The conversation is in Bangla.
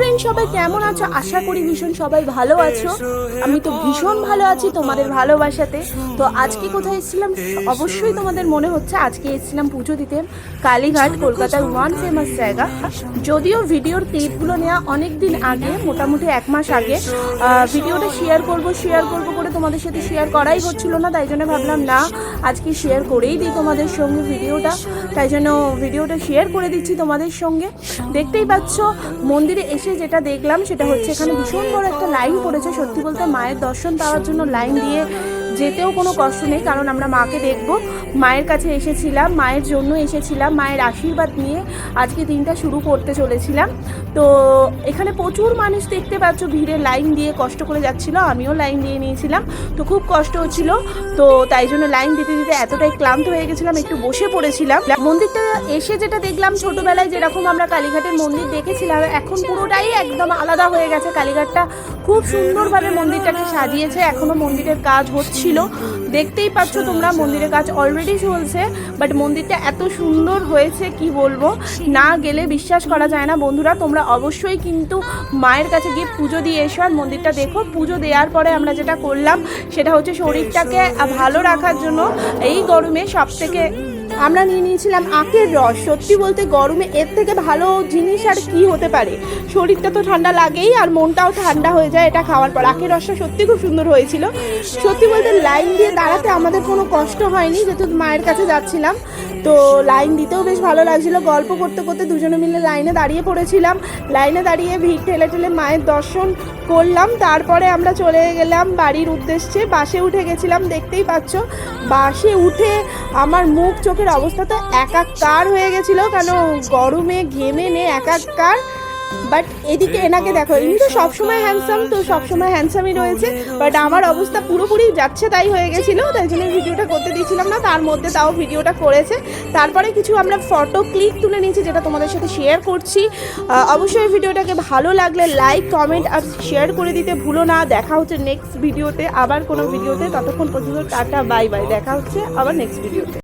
ফ্রেন্ড সবাই কেমন আছো? আশা করি ভীষণ সবাই ভালো আছো। আমি তো ভীষণ ভালো আছি তোমাদের ভালোবাসাতে। তো আজকে কোথায় এসেছিলাম? অবশ্যই তোমাদের মনে হচ্ছে আজকে এসেছিলাম পুজো দিতে কালীঘাট, কলকাতার ওয়ান ফেমাস জায়গা। যদিও ভিডিওর ক্লিপগুলো নেওয়া অনেক দিন আগে, মোটামুটি এক মাস আগে। ভিডিওটা শেয়ার করব শেয়ার করব করে তোমাদের সাথে শেয়ার করাই হচ্ছিল না, তাই জন্য ভাবলাম, না, আজকে শেয়ার করেই দিই তোমাদের সঙ্গে ভিডিওটা। তাই জন্য ভিডিওটা শেয়ার করে দিচ্ছি তোমাদের সঙ্গে। দেখতেই পাচ্ছ, মন্দিরে এসে যেটা দেখলাম সেটা হচ্ছে এখানে ভীষণ বড় একটা লাইন পড়েছে। সত্যি বলতে মায়ের দর্শন পাওয়ার জন্য লাইন দিয়ে যেতেও কোনো কষ্ট নেই, কারণ আমরা মাকে দেখব। মায়ের কাছে এসেছিলাম, মায়ের জন্য এসেছিলাম, মায়ের আশীর্বাদ নিয়ে আজকে দিনটা শুরু করতে চলেছিলাম। তো এখানে প্রচুর মানুষ দেখতে পাচ্ছ, ভিড়ে লাইন দিয়ে কষ্ট করে যাচ্ছিল, আমিও লাইন দিয়ে নিয়েছিলাম। তো খুব কষ্ট হচ্ছিল, তো তাই জন্য লাইন দিতে দিতে এতটাই ক্লান্ত হয়ে গেছিলাম, একটু বসে পড়েছিলাম। মন্দিরটা এসে যেটা দেখলাম ছোটবেলায়, যেরকম আমরা কালীঘাটের মন্দির দেখেছিলাম, এখন পুরোটাই একদম আলাদা হয়ে গেছে। কালীঘাটটা খুব সুন্দরভাবে মন্দিরটাকে সাজিয়েছে, এখনও মন্দিরের কাজ হচ্ছিল দেখতেই পাচ্ছ তোমরা মন্দিরের কাজ অলরেডি চলছে বাট মন্দিরটা এত সুন্দর হয়েছে, কি বলব? না গেলে বিশ্বাস করা যায় না। বন্ধুরা, তোমরা অবশ্যই কিন্তু মায়ের কাছে গিয়ে পুজো দিয়ে এসো আর মন্দিরটা দেখো। পুজো দেওয়ার পরে আমরা যেটা করলাম, সেটা হচ্ছে শরীরটাকে ভালো রাখার জন্য এই গরমে সব থেকে আমরা নিয়ে নিয়েছিলাম আখের রস। সত্যি বলতে গরমে এর থেকে ভালো জিনিস আর কি হতে পারে? শরীরটা তো ঠান্ডা লাগেই আর মনটাও ঠান্ডা হয়ে যায় এটা খাওয়ার পর। আখের রসটা সত্যি খুব সুন্দর হয়েছিল। সত্যি বলতে লাইন দিয়ে দাঁড়াতে আমাদের কোনো কষ্ট হয়নি, যেহেতু মায়ের কাছে যাচ্ছিলাম। তো লাইন দিতেও বেশ ভালো লাগছিল। গল্প করতে করতে দুজনে মিলে লাইনে দাঁড়িয়ে পড়েছিলাম। লাইনে দাঁড়িয়ে ভিড় ঠেলে ঠেলে মায়ের দর্শন করলাম। তারপরে আমরা চলে গেলাম বাড়ির উদ্দেশ্যে। বাসে উঠে গেছিলাম, দেখতেই পাচ্ছ। বাসে উঠে আমার মুখ চোখের অবস্থা তো একাকার হয়ে গেছিল কেন গরমে ঘেমে নে একাকার? বাট এদিকে এনাকে দেখো, ইনি তো সবসময় হ্যান্ডসাম তো সবসময় হ্যান্ডসামই রয়েছে। বাট আমার অবস্থা পুরোপুরি যাচ্ছে তাই হয়ে গেছিল, তাই জন্য ভিডিওটা করতে দিয়েছিলাম না, তার মধ্যে তাও ভিডিওটা করেছে। তারপরে কিছু আমরা ফটো ক্লিক তুলে নিয়েছি, যেটা তোমাদের সাথে শেয়ার করছি। অবশ্যই ভিডিওটাকে ভালো লাগলে লাইক কমেন্ট আর শেয়ার করে দিতে ভুলো না। দেখা হচ্ছে নেক্সট ভিডিওতে আবার কোনো ভিডিওতে ততক্ষণ পর্যন্ত টাটা বাই বাই দেখা হচ্ছে আবার নেক্সট ভিডিওতে